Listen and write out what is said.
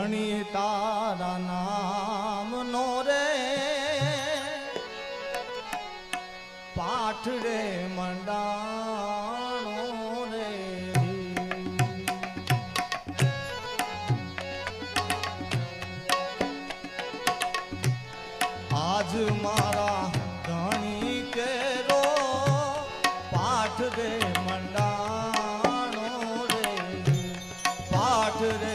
ધણી તારા નામ નો રે. પાઠ રે મંડાણો રે. આજ મારા ધણી કેરો પાઠ રે મંડાણો રે. પાઠ રે